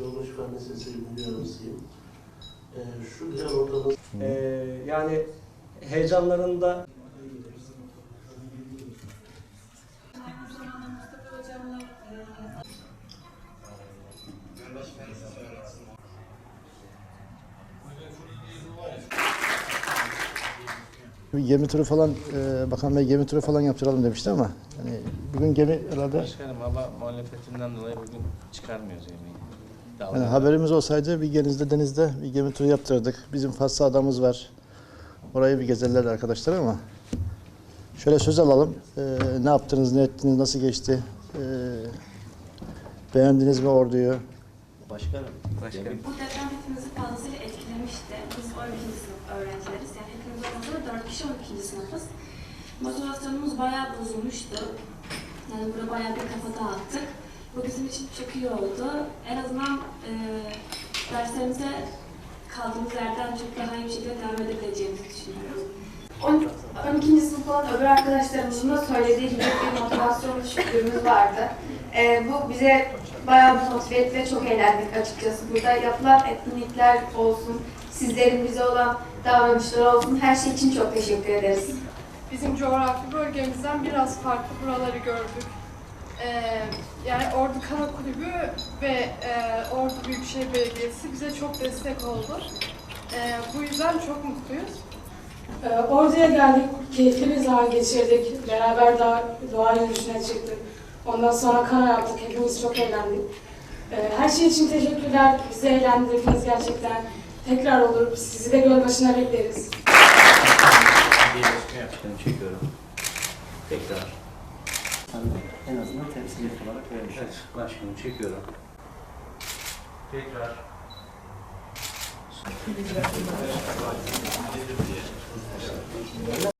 Yolmuş Fen Lisesi birinci öğrencisiyim. Ee, şu güzel ortamız Ee, yani heyecanlarında Bir gemi turu falan, e, Bakan Bey gemi turu falan yaptıralım demişti ama hani bugün gemi herhalde Başkanım hava muhalefetinden dolayı bugün çıkarmıyoruz yemeği. Yani haberimiz olsaydı bir denizde denizde bir gemi turu yaptırdık. Bizim Faslı adamız var. Orayı bir gezerler arkadaşlar ama şöyle söz alalım. E, ne yaptınız, ne ettiniz, nasıl geçti? E, beğendiniz mi orduyu? Başkanım. Başkanım. Bu deprem hepimizi fazlasıyla etkilemişti. Biz 12. sınıf öğrencileriz. Yani hepimiz olmasa 4 kişi 12. sınıfız. Motivasyonumuz bayağı bozulmuştu. Yani burada bayağı bir kafa dağıttık. Bu bizim için çok iyi oldu. En azından e, derslerimize kaldığımız yerden çok daha iyi bir şekilde devam edebileceğimizi düşünüyorum. 12. sınıf olan öbür arkadaşlarımızın da söylediği gibi bir motivasyon düşüklüğümüz vardı. Ee, bu bize bayağı bir etti ve çok eğlendik açıkçası. Burada yapılan etkinlikler olsun, sizlerin bize olan davranışları olsun, her şey için çok teşekkür ederiz. Bizim coğrafi bölgemizden biraz farklı buraları gördük. Ee, yani Ordu Kara Kulübü ve e, Ordu Büyükşehir Belediyesi bize çok destek oldu. Ee, bu yüzden çok mutluyuz. Ee, Ordu'ya geldik, keyifli bir zaman geçirdik. Beraber doğa, doğa yürüyüşüne çıktık. Ondan sonra kano yaptık, hepimiz çok eğlendik. Ee, Her şey için teşekkürler, bizi eğlendirdiniz gerçekten. Tekrar olur, sizi de Gölbaşı'na bekleriz. Başkanım çekiyorum. Tekrar. en azından temsiliyet olarak vermiş. Evet, başkanım çekiyorum. Tekrar.